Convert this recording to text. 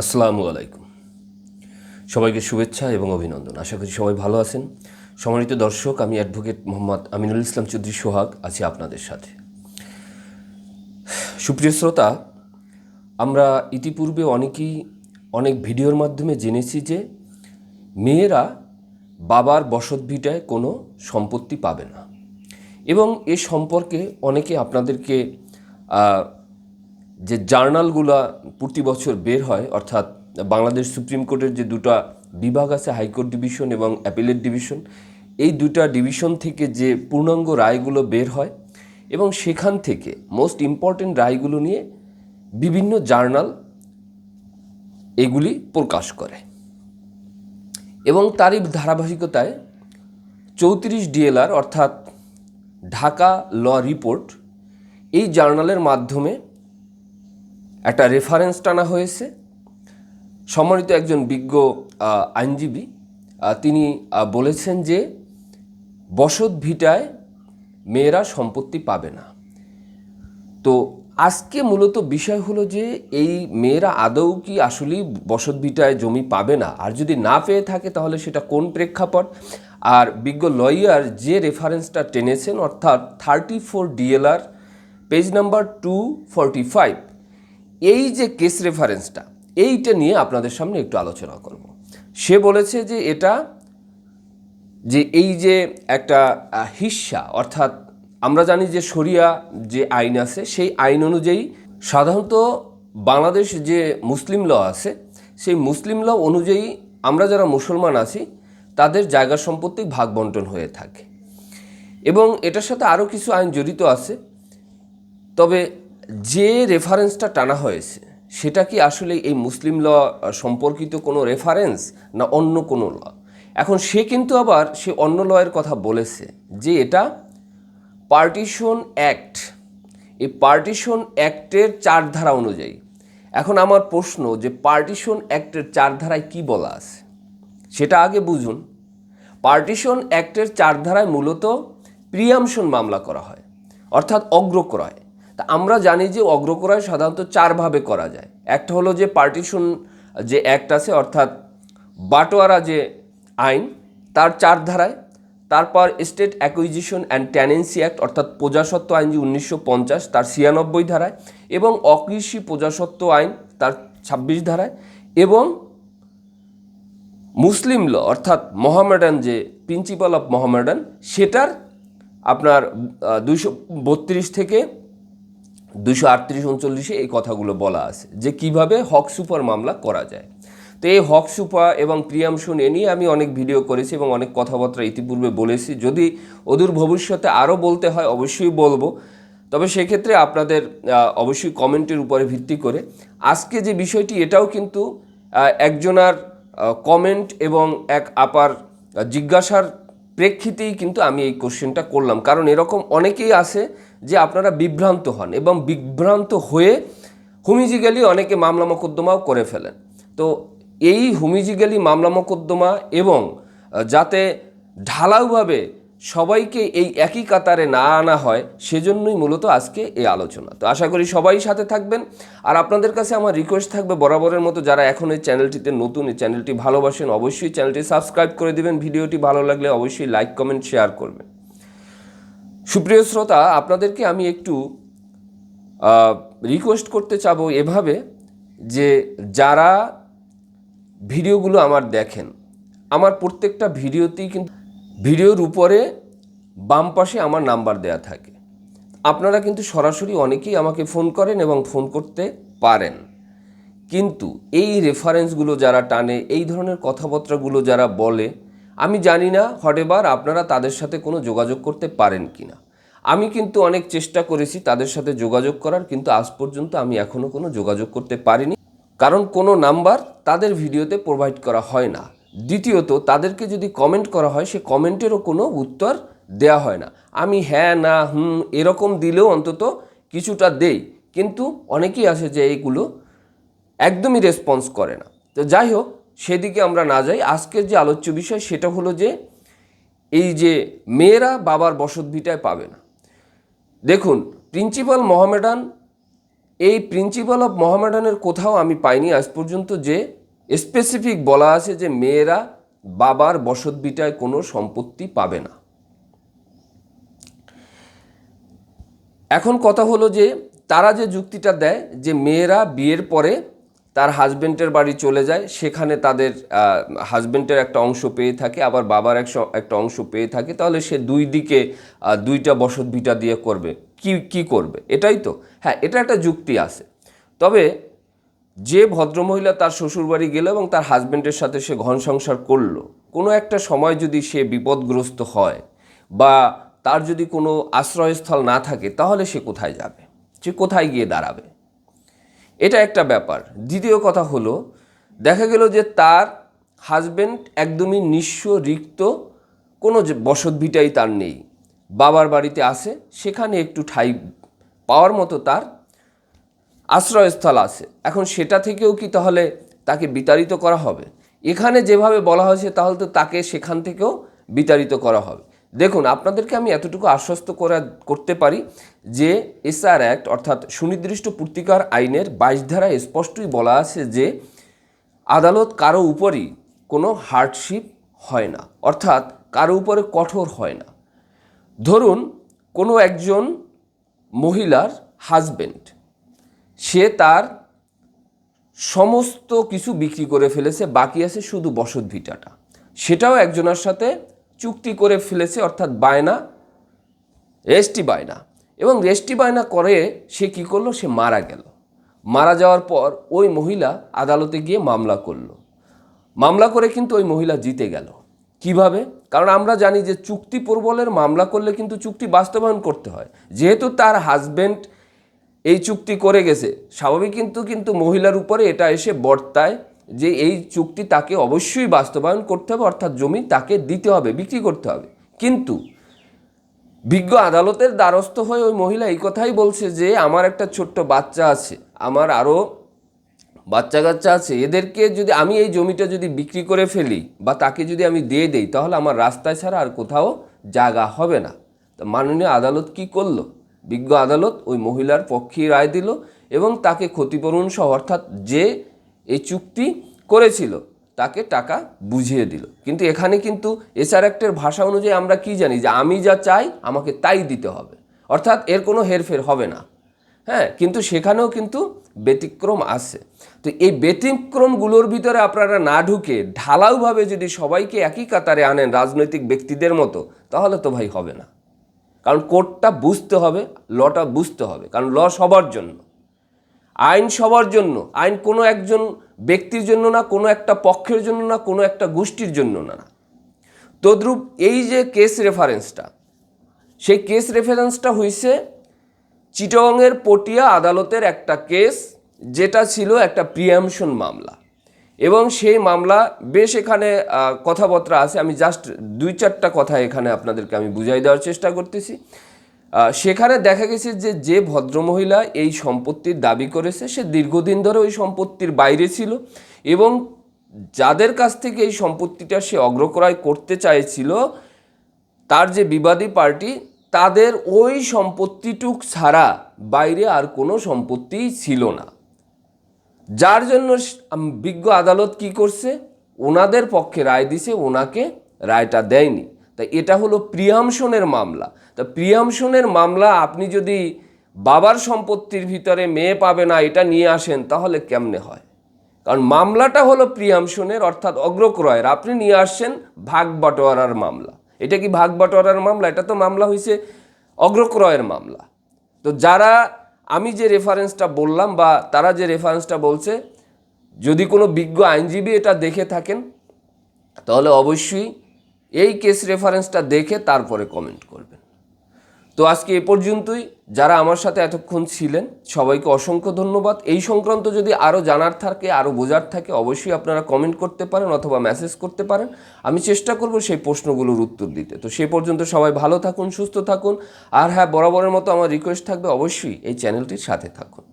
আসসালামু আলাইকুম। সবাইকে শুভেচ্ছা এবং অভিনন্দন। আশা করি সবাই ভালো আছেন। সম্মানিত দর্শক, আমি অ্যাডভোকেট মোহাম্মদ আমিনুল ইসলাম চৌধুরী সোহাগ, আছি আপনাদের সাথে। সুপ্রিয় শ্রোতা, আমরা ইতিপূর্বে অনেকেই অনেক ভিডিওর মাধ্যমে জেনেছি যে মেয়েরা বাবার বসতভিটায় কোনো সম্পত্তি পাবে না। এবং এ সম্পর্কে অনেকে আপনাদেরকে যে জার্নালগুলা প্রতি বছর বের হয়, অর্থাৎ বাংলাদেশ সুপ্রিম কোর্টের যে দুটো বিভাগ আছে, হাইকোর্ট ডিভিশন এবং অ্যাপিলেট ডিভিশন, এই দুটা ডিভিশন থেকে যে পূর্ণাঙ্গ রায়গুলো বের হয় এবং সেখান থেকে মোস্ট ইম্পর্টেন্ট রায়গুলো নিয়ে বিভিন্ন জার্নাল এগুলি প্রকাশ করে। এবং তারই ধারাবাহিকতায় চৌত্রিশ ডিএলআর, অর্থাৎ ঢাকা ল রিপোর্ট, এই জার্নালের মাধ্যমে একটা রেফারেন্স টানা হয়েছে। সম্মানিত একজন বিজ্ঞ আইনজীবী তিনি বলেছেন যে বসত ভিটায় মেয়েরা সম্পত্তি পাবে না। তো আজকে মূলত বিষয় হলো যে এই মেয়েরা আদৌ কি আসলেই বসত ভিটায় জমি পাবে না? আর যদি না পেয়ে থাকে তাহলে সেটা কোন প্রেক্ষাপট? আর বিজ্ঞ লয়ার যে রেফারেন্সটা টেনেছেন, অর্থাৎ thirty four DLR page number two forty five এই যে কেস রেফারেন্সটা এইটা নিয়ে আপনাদের সামনে একটু আলোচনা করব। সে বলেছে যে এটা, যে এই যে একটা হিস্সা অর্থাৎ আমরা জানি যে শরিয়া যে আইন আছে, সেই আইন অনুযায়ী সাধারণত বাংলাদেশ যে মুসলিম ল আছে, সেই মুসলিম ল অনুযায়ী আমরা যারা মুসলমান আছি, তাদের জায়গা সম্পত্তি ভাগ বন্টন হয়ে থাকে। এবং এটার সাথে আরও কিছু আইন জড়িত আছে। তবে যে রেফারেন্সটা টানা হয়েছে, সেটা কি আসলে এই মুসলিম ল সম্পর্কিত কোনো রেফারেন্স না অন্য কোনো ল? এখন সে কিন্তু আবার, সে অন্য লয়ের কথা বলেছে যে এটা পার্টিশন অ্যাক্ট এই পার্টিশন অ্যাক্টের চার ধারা অনুযায়ী। এখন আমার প্রশ্ন যে পার্টিশন অ্যাক্টের চার ধারায় কি বলা আছে? সেটা আগে বুঝুন। পার্টিশন অ্যাক্টের চার ধারায় মূলত প্রিয়ামশন মামলা করা হয়, অর্থাৎ অগ্রক্রয়। তা আমরা জানি যে অগ্রক্রয় সাধারণত চারভাবে করা যায়। একটা হলো যে পার্টিশন যে অ্যাক্ট আছে, অর্থাৎ বাটোয়ারা যে আইন, তার চার ধারায়। তারপর state acquisition and tenancy act অর্থাৎ প্রজাসত্ব আইন যে উনিশশো পঞ্চাশ, তার ছিয়ানব্বই ধারায়। এবং অকৃষি প্রজাসত্ব আইন, তার ছাব্বিশ ধারায়। এবং মুসলিম ল, অর্থাৎ মোহামেডান যে প্রিন্সিপাল অফ মোহামেডান, সেটার আপনার দুইশো বত্রিশ থেকে দুশো আটত্রিশ উনচল্লিশে এই কথাগুলো বলা আছে যে কীভাবে হক সুপার মামলা করা যায়। তো এই হক সুপা এবং প্রিয়ামশন এ নিয়ে আমি অনেক ভিডিও করেছি এবং অনেক কথাবার্তা ইতিপূর্বে বলেছি। যদি অদূর ভবিষ্যতে আরও বলতে হয় অবশ্যই বলব। তবে সেক্ষেত্রে আপনাদের অবশ্যই কমেন্টের উপরে ভিত্তি করে। আজকে যে বিষয়টি এটাও কিন্তু একজনার কমেন্ট এবং এক আপার জিজ্ঞাসার প্রেক্ষিতেই কিন্তু আমি এই কোশ্চেনটা করলাম। কারণ এরকম অনেকেই আছে যে আপনারা বিভ্রান্ত হন এবং বিভ্রান্ত হয়ে হুমিজিক্যালি অনেকে মামলা মোকদ্দমাও করে ফেলেন। তো এই হুমিজিক্যালি মামলা মোকদ্দমা এবং যাতে ঢালাওভাবে সবাইকে এই একই কাতারে না আনা হয়, সেজন্যই মূলত আজকে এই আলোচনা। তো আশা করি সবাই সাথে থাকবেন। আর আপনাদের কাছে আমার রিকোয়েস্ট থাকবে বরাবরের মতো যারা এখন এই চ্যানেলটিতে নতুন, এই চ্যানেলটি ভালোবাসেন অবশ্যই চ্যানেলটি সাবস্ক্রাইব করে দিবেন। ভিডিওটি ভালো লাগলে অবশ্যই লাইক কমেন্ট শেয়ার করবেন। সুপ্রিয় শ্রোতা, আপনাদেরকে আমি একটু রিকোয়েস্ট করতে চাবো এভাবে যে যারা ভিডিওগুলো আমার দেখেন, আমার প্রত্যেকটা ভিডিওতেই কিন্তু ভিডিওর উপরে বাম পাশে আমার নাম্বার দেয়া থাকে। আপনারা কিন্তু সরাসরি অনেকেই আমাকে ফোন করেন এবং ফোন করতে পারেন। কিন্তু এই রেফারেন্সগুলো যারা টানে, এই ধরনের কথাবার্তাগুলো যারা বলে, আমি জানি না হটেবার আপনারা তাদের সাথে কোনো যোগাযোগ করতে পারেন কি না আমি কিন্তু অনেক চেষ্টা করেছি তাদের সাথে যোগাযোগ করার, কিন্তু আজ পর্যন্ত আমি এখনও কোনো যোগাযোগ করতে পারিনি। কারণ কোনো নাম্বার তাদের ভিডিওতে প্রোভাইড করা হয় না। দ্বিতীয়ত, তাদেরকে যদি কমেন্ট করা হয়, সে কমেন্টেরও কোনো উত্তর দেয়া হয় না। আমি হ্যাঁ না, হুম, এরকম দিলেও অন্তত কিছুটা দেই। কিন্তু অনেকেই আছে যে এইগুলো একদমই রেসপন্স করে না। তো যাই হোক, সেদিকে আমরা না যাই। আজকের যে আলোচ্য বিষয়, সেটা হলো যে এই যে মেয়েরা বাবার বসত ভিটায় পাবে না। দেখুন প্রিন্সিপাল মোহামেডান, এই প্রিন্সিপাল অফ মোহামেডানের কোথাও আমি পাইনি আজ পর্যন্ত যে স্পেসিফিক বলা আছে যে মেয়েরা বাবার বসত বিটায় কোনো সম্পত্তি পাবে না। এখন কথা হলো যে তারা যে যুক্তিটা দেয় যে মেয়েরা বিয়ের পরে তার হাজবেন্ডের বাড়ি চলে যায়, সেখানে তাদের হাজবেন্ডের একটা অংশ পেয়ে থাকে, আবার বাবার এক একটা অংশ পেয়ে থাকে, তাহলে সে দুই দিকে দুইটা বসত ভিটা দিয়ে করবে। কি কি করবে? এটাই তো। হ্যাঁ এটা একটা যুক্তি আছে। তবে যে ভদ্রমহিলা তার শ্বশুরবাড়ি গেল এবং তার হাজব্যান্ডের সাথে সে ঘন সংসার করল, কোনো একটা সময় যদি সে বিপদগ্রস্ত হয় বা তার যদি কোনো আশ্রয়স্থল না থাকে, তাহলে সে কোথায় যাবে? সে কোথায় গিয়ে দাঁড়াবে? এটা একটা ব্যাপার। দ্বিতীয় কথা হলো, দেখা গেল যে তার হাজবেন্ড একদমই নিঃস্ব, রিক্ত, কোনো বসত ভিটাই তার নেই। বাবার বাড়িতে আসে সেখানে একটু ঠাই পাওয়ার মতো তার আশ্রয়স্থল আছে। এখন সেটা থেকেও কি তাহলে তাকে বিতাড়িত করা হবে? এখানে যেভাবে বলা হয়েছে তাহলে তো তাকে সেখান থেকেও বিতাড়িত করা হবে। দেখুন, আপনাদেরকে আমি এতটুকু আশ্বস্ত করা, করতে পারি যে এসআর অ্যাক্ট অর্থাৎ সুনির্দিষ্ট পূর্তিকার আইনের বাইশ ধারায় স্পষ্টই বলা আছে যে আদালত কারও উপরই কোনো হার্ডশিপ হয় না, অর্থাৎ কারও উপরে কঠোর হয় না। ধরুন কোনো একজন মহিলার হাজবেন্ড সে তার সমস্ত কিছু বিক্রি করে ফেলেছে, বাকি আছে শুধু বসত ভিটাটা। সেটাও একজনের সাথে চুক্তি করে ফেলেছে, অর্থাৎ বায়না রেস্টি বায়না। এবং রেস্টি বায়না করে সে কি করল? সে মারা গেল। মারা যাওয়ার পর ওই মহিলা আদালতে গিয়ে মামলা করল। মামলা করে কিন্তু ওই মহিলা জিতে গেল। কীভাবে? কারণ আমরা জানি যে চুক্তি প্রবলের মামলা করলে কিন্তু চুক্তি বাস্তবায়ন করতে হয়। যেহেতু তার হাজবেন্ড এই চুক্তি করে গেছে। স্বাভাবিক কিন্তু কিন্তু মহিলার উপরে এটা এসে বর্তায় যে এই চুক্তি তাকে অবশ্যই বাস্তবায়ন করতে হবে, অর্থাৎ জমি তাকে দিতে হবে, বিক্রি করতে হবে। কিন্তু বিজ্ঞ আদালতের দ্বারস্থ হয়ে ওই মহিলা এই কথাই বলছে যে, আমার একটা ছোট্ট বাচ্চা আছে, আমার আরও বাচ্চা কাচ্চা আছে, এদেরকে যদি আমি এই জমিটা যদি বিক্রি করে ফেলি বা তাকে যদি আমি দিয়ে দেই, তাহলে আমার রাস্তায় ছাড়া আর কোথাও জায়গা হবে না। তো মাননীয় আদালত কি করল? বিজ্ঞ আদালত ওই মহিলার পক্ষে রায় দিল এবং তাকে ক্ষতিপূরণ সহ অর্থাৎ যে এই চুক্তি করেছিল, তাকে টাকা বুঝিয়ে দিল। কিন্তু এখানে কিন্তু এসআর অ্যাক্টের ভাষা অনুযায়ী আমরা কি জানি যে আমি যা চাই, আমাকে তাই দিতে হবে। অর্থাৎ এর কোনো হেরফের হবে না। হ্যাঁ কিন্তু সেখানেও কিন্তু ব্যতিক্রম আছে। তো এই ব্যতিক্রমগুলোর ভিতরে আপনারা না ঢুকে ঢালাওভাবে যদি সবাইকে একই কাতারে আনেন রাজনৈতিক ব্যক্তিদের মতো, তাহলে তো ভাই হবে না। কারণ কোর্টটা বুঝতে হবে, লটা বুঝতে হবে, কারণ ল সবার জন্য। আইন সবার জন্য, আইন কোনো একজন ব্যক্তির জন্য না, কোনো একটা পক্ষের জন্য না, কোনো একটা গোষ্ঠীর জন্য না। তদ্রূপ এই যে কেস রেফারেন্সটা সেই কেস রেফারেন্সটা হয়েছে চিটংয়ের পটিয়া আদালতের একটা কেস যেটা ছিল একটা প্রিয়ামশন মামলা। এবং সেই মামলা বেশ এখানে কথাবার্তা আছে। আমি জাস্ট দুই চারটা কথা এখানে আপনাদেরকে আমি বুঝাই দেওয়ার চেষ্টা করতেছি। সেখানে দেখা গেছে যে যে ভদ্রমহিলা এই সম্পত্তির দাবি করেছে, সে দীর্ঘদিন ধরে ওই সম্পত্তির বাইরে ছিল এবং যাদের কাছ থেকে এই সম্পত্তিটা সে অগ্রক্রয় করতে চাইছিল, তার যে বিবাদী পার্টি, তাদের ওই সম্পত্তিটুক ছাড়া বাইরে আর কোনো সম্পত্তিই ছিল না। যার জন্য বিজ্ঞ আদালত কি করছে? ওনাদের পক্ষে রায় দিছে, ওনাকে রায়টা দেয়নি। তাই এটা হলো প্রিয়ামশনের মামলা। তা প্রিয়ামশনের মামলা আপনি যদি বাবার সম্পত্তির ভিতরে মেয়ে পাবে না, এটা নিয়ে আসেন, তাহলে কেমনে হয়? কারণ মামলাটা হলো প্রিয়ামশনের অর্থাৎ অগ্রক্রয়ের। আপনি নিয়ে আসছেন ভাগ বাটোয়ারার মামলা। এটা কি ভাগ বাটোয়ারার মামলা? এটা তো মামলা হয়েছে অগ্রক্রয়ের মামলা। তো যারা আমি যে রেফারেন্সটা বললাম বা তারা যে রেফারেন্সটা বলছে, যদি কোনো বিজ্ঞ আইনজীবী এটা দেখে থাকেন, তাহলে অবশ্যই এই কেস রেফারেন্সটা দেখে তারপরে কমেন্ট করবেন। তো আজকে এ পর্যন্তই। যারা আমার সাথে এতক্ষণ ছিলেন, সবাইকে অসংখ্য ধন্যবাদ। এই সংক্রান্ত যদি আরও জানার থাকে, আরও বোঝার থাকে, অবশ্যই আপনারা কমেন্ট করতে পারেন অথবা মেসেজ করতে পারেন। আমি চেষ্টা করব সেই প্রশ্নগুলোর উত্তর দিতে। তো সে পর্যন্ত সবাই ভালো থাকুন, সুস্থ থাকুন। আর হ্যাঁ বরাবরের মতো আমার রিকোয়েস্ট থাকবে অবশ্যই এই চ্যানেলটির সাথে থাকুন।